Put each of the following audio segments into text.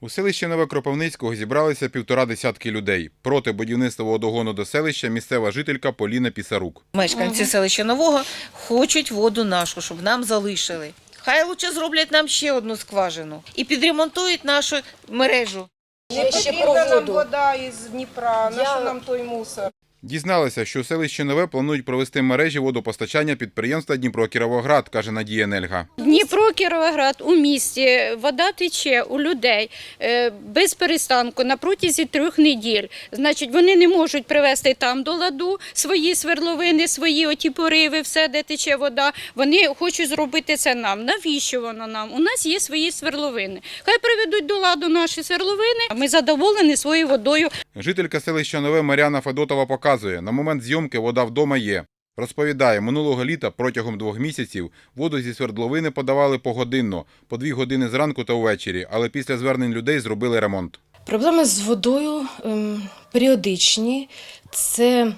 У селищі Новокропивницького зібралися півтора десятки людей. Проти будівництва водогону до селища місцева жителька Поліна Пісарук. Мешканці селища Нового хочуть воду нашу, щоб нам залишили. Хай лучше зроблять нам ще одну скважину і підремонтують нашу мережу. Не потрібна нам вода із Дніпра, на що нам той мусор? Дізналися, що у селищі Нове планують провести мережі водопостачання підприємства Дніпро-Кіровоград, каже Надія Нельга. Дніпро, Кіровоград у місті вода тече у людей е, без перестанку на протязі трьох неділь. Значить, вони не можуть привести там до ладу свої свердловини, свої оті пориви, все, де тече вода. Вони хочуть зробити це нам. Навіщо воно нам? У нас є свої свердловини. Хай приведуть до ладу наші свердловини. Ми задоволені своєю водою. Жителька селища Нове Мар'яна Федотова показує, на момент зйомки вода вдома є. Розповідає, минулого літа протягом двох місяців воду зі свердловини подавали погодинно, по дві години зранку та ввечері, але після звернень людей зробили ремонт. Проблеми з водою ем, періодичні. Це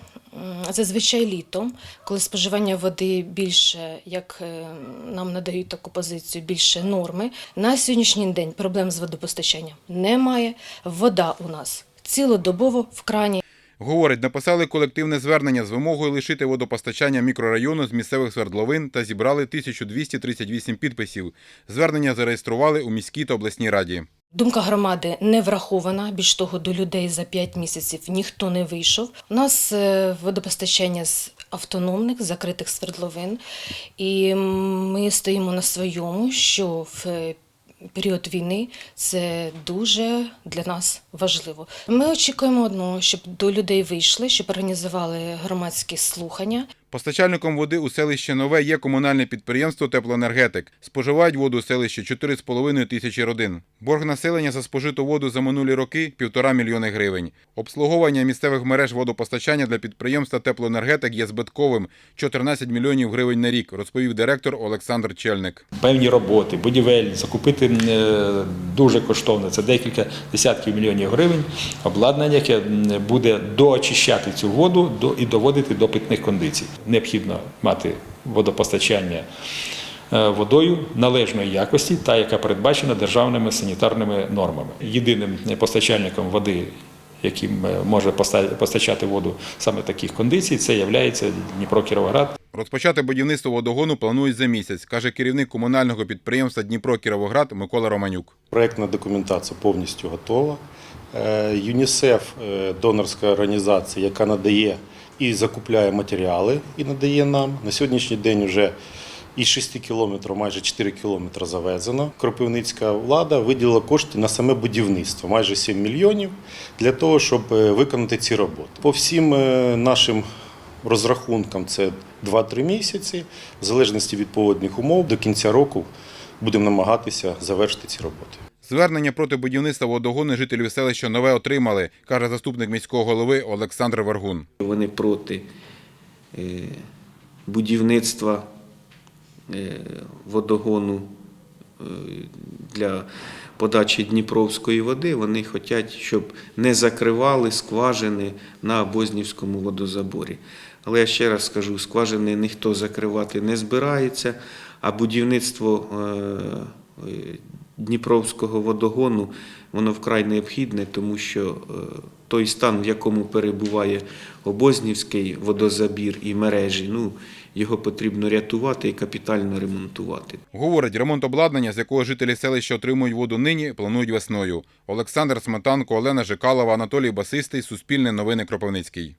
зазвичай літом, коли споживання води більше, як е, нам надають таку позицію, більше норми. На сьогоднішній день проблем з водопостачанням немає. Вода у нас цілодобово в крані. Говорить, написали колективне звернення з вимогою лишити водопостачання мікрорайону з місцевих свердловин та зібрали 1238 підписів. Звернення зареєстрували у міській та обласній раді. Думка громади не врахована. Більш того, до людей за 5 місяців ніхто не вийшов. У нас е, водопостачання з автономних закритих свердловин, і ми стоїмо на своєму, що в е, період війни це дуже для нас важливо. Ми очікуємо одного, щоб до людей вийшли, щоб організували громадські слухання. Постачальником води у селищі Нове є комунальне підприємство Теплоенергетик. Споживають воду у селищі 4,5 тисячі родин. Борг населення за спожиту воду за минулі роки – півтора мільйони гривень. Обслуговування місцевих мереж водопостачання для підприємства Теплоенергетик є збитковим – 14 мільйонів гривень на рік, розповів директор Олександр Чельник. певні роботи, будівельні, закупити е, дуже коштовно, це декілька десятків мільйонів гривень, обладнання, яке буде доочищати цю воду і доводити до питних кондицій. Необхідно мати водопостачання е, водою належної якості, та яка передбачена державними санітарними нормами. Єдиним постачальником води, яким е, може постачати воду саме таких кондицій, це є Дніпро Кіровоград. Розпочати будівництво водогону планують за місяць, каже керівник комунального підприємства Дніпро-Кіровоград Микола Романюк. Проектна документація повністю готова. Е, ЮНІСЕФ донорська організація, яка надає і закупляє матеріали і надає нам. На сьогоднішній день вже із 6 кілометрів майже 4 кілометри завезено. Кропивницька влада виділила кошти на саме будівництво, майже 7 мільйонів, для того, щоб е, виконати ці роботи. По всім е, нашим розрахункам це 2-3 місяці, в залежності від погодних умов, до кінця року будемо намагатися завершити ці роботи. Звернення проти будівництва водогону жителів селища Нове отримали, каже заступник міського голови Олександр Вергун. Вони проти е, будівництва е, водогону е, для подачі Дніпровської води. Вони хочуть, щоб не закривали скважини на Бознівському водозаборі. Але я ще раз скажу, скважини ніхто закривати не збирається, а будівництво е, е, Дніпровського водогону воно вкрай необхідне, тому що е, той стан, в якому перебуває Обознівський водозабір і мережі, ну, його потрібно рятувати і капітально ремонтувати. Говорить, ремонт обладнання, з якого жителі селища отримують воду нині, планують весною. Олександр Сметанко, Олена Жикалова, Анатолій Басистий, Суспільне новини Кропивницький.